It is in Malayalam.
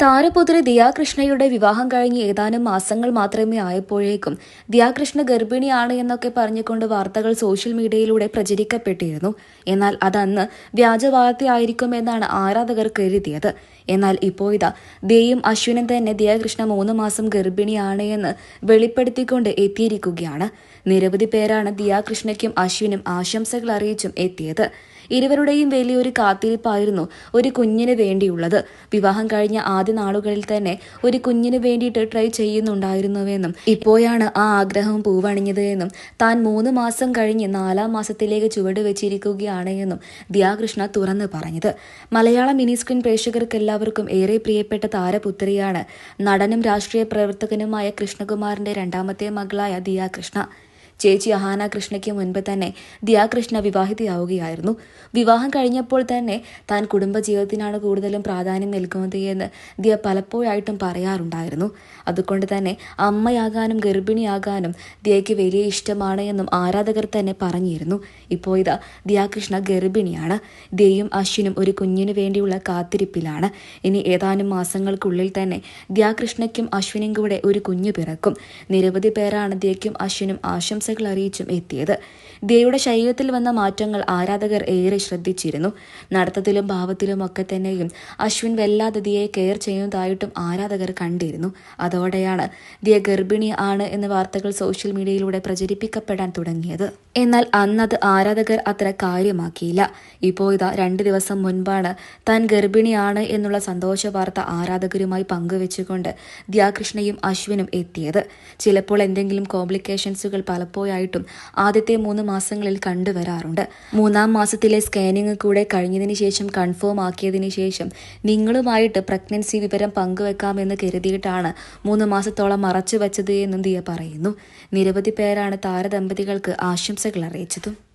താരപുത്രി ദിയാകൃഷ്ണയുടെ വിവാഹം കഴിഞ്ഞ് ഏതാനും മാസങ്ങൾ മാത്രമേ ആയപ്പോഴേക്കും ദിയാകൃഷ്ണ ഗർഭിണിയാണ് എന്നൊക്കെ പറഞ്ഞുകൊണ്ട് വാർത്തകൾ സോഷ്യൽ മീഡിയയിലൂടെ പ്രചരിക്കപ്പെട്ടിരുന്നു. എന്നാൽ അതന്ന് വ്യാജ വാർത്തയായിരിക്കുമെന്നാണ് ആരാധകർ കരുതിയത്. എന്നാൽ ഇപ്പോൾ ഇതാ ദിയയും അശ്വിനും തന്നെ ദിയാകൃഷ്ണ മൂന്ന് മാസം ഗർഭിണിയാണ് എന്ന് വെളിപ്പെടുത്തിക്കൊണ്ട് എത്തിയിരിക്കുകയാണ്. നിരവധി പേരാണ് ദിയാകൃഷ്ണയ്ക്കും അശ്വിനും ആശംസകൾ അറിയിച്ചും എത്തിയത്. ഇരുവരുടെയും വലിയൊരു കാത്തിരിപ്പായിരുന്നു ഒരു കുഞ്ഞിന് വേണ്ടിയുള്ളത്. വിവാഹം കഴിഞ്ഞ ആദ്യ നാളുകളിൽ തന്നെ ഒരു കുഞ്ഞിന് വേണ്ടിയിട്ട് ട്രൈ ചെയ്യുന്നുണ്ടായിരുന്നുവെന്നും ഇപ്പോഴാണ് ആ ആഗ്രഹം പൂവണിഞ്ഞത് എന്നും താൻ മൂന്ന് മാസം കഴിഞ്ഞ് നാലാം മാസത്തിലേക്ക് ചുവട് വെച്ചിരിക്കുകയാണ് എന്നും ദിയാകൃഷ്ണ തുറന്നു പറഞ്ഞത്. മലയാള മിനി സ്ക്രീൻ പ്രേക്ഷകർക്ക് എല്ലാവർക്കും ഏറെ പ്രിയപ്പെട്ട താരപുത്രിയാണ് നടനും രാഷ്ട്രീയ പ്രവർത്തകനുമായ കൃഷ്ണകുമാറിന്റെ രണ്ടാമത്തെ മകളായ ദിയാകൃഷ്ണ. ചേച്ചി അഹാന കൃഷ്ണയ്ക്ക് മുൻപ് തന്നെ ദിയാകൃഷ്ണ വിവാഹിതയാവുകയായിരുന്നു. വിവാഹം കഴിഞ്ഞപ്പോൾ തന്നെ താൻ കുടുംബജീവിതത്തിനാണ് കൂടുതലും പ്രാധാന്യം നൽകുന്നത് എന്ന് ദിയ പലപ്പോഴായിട്ടും പറയാറുണ്ടായിരുന്നു. അതുകൊണ്ട് തന്നെ അമ്മയാകാനും ഗർഭിണിയാകാനും ദിയയ്ക്ക് വലിയ ഇഷ്ടമാണ് എന്നും ആരാധകർ തന്നെ പറഞ്ഞിരുന്നു. ഇപ്പോൾ ഇതാ ദിയാകൃഷ്ണ ഗർഭിണിയാണ്. ദിയയും അശ്വിനും ഒരു കുഞ്ഞിനു വേണ്ടിയുള്ള കാത്തിരിപ്പിലാണ്. ഇനി ഏതാനും മാസങ്ങൾക്കുള്ളിൽ തന്നെ ദിയാകൃഷ്ണയ്ക്കും അശ്വിനും കൂടെ ഒരു കുഞ്ഞു പിറക്കും. നിരവധി പേരാണ് ദിയയ്ക്കും അശ്വിനും ആശംസ ആശംസകൾ അറിയിച്ചും എത്തിയത്. ദേവിയുടെ ശരീരത്തിൽ വന്ന മാറ്റങ്ങൾ ആരാധകർ ഏറെ ശ്രദ്ധിച്ചിരുന്നു. നടത്തത്തിലും ഭാവത്തിലും ഒക്കെ തന്നെയും അശ്വിൻ വല്ലാതെ കെയർ ചെയ്യുന്നതായിട്ടും ആരാധകർ കണ്ടിരുന്നു. അതോടെയാണ് ദിയ ഗർഭിണി ആണ് എന്ന വാർത്തകൾ സോഷ്യൽ മീഡിയയിലൂടെ പ്രചരിപ്പിക്കപ്പെടാൻ തുടങ്ങിയത്. എന്നാൽ അന്നത് ആരാധകർ അത്ര കാര്യമാക്കിയില്ല. ഇപ്പോൾ ഇതാ രണ്ട് ദിവസം മുൻപാണ് താൻ ഗർഭിണിയാണ് എന്നുള്ള സന്തോഷ വാർത്ത ആരാധകരുമായി പങ്കുവെച്ചുകൊണ്ട് ദിയാകൃഷ്ണയും അശ്വിനും എത്തിയത്. ചിലപ്പോൾ എന്തെങ്കിലും കോംപ്ലിക്കേഷൻസുകൾ പലപ്പോഴായിട്ടും ആദ്യത്തെ മൂന്ന് മാസങ്ങളിൽ കണ്ടുവരാറുണ്ട്. മൂന്നാം മാസത്തിലെ സ്കാനിങ് കൂടെ കഴിഞ്ഞതിന് ശേഷം കൺഫേം ആക്കിയതിന് ശേഷം നിങ്ങളുമായിട്ട് പ്രഗ്നൻസി വിവരം പങ്കുവെക്കാമെന്ന് കരുതിയിട്ടാണ് മൂന്ന് മാസത്തോളം മറച്ചു വച്ചത് എന്നും ദിയ പറയുന്നു. നിരവധി പേരാണ് താരദമ്പതികൾക്ക് ആശംസകൾ അറിയിച്ചതും.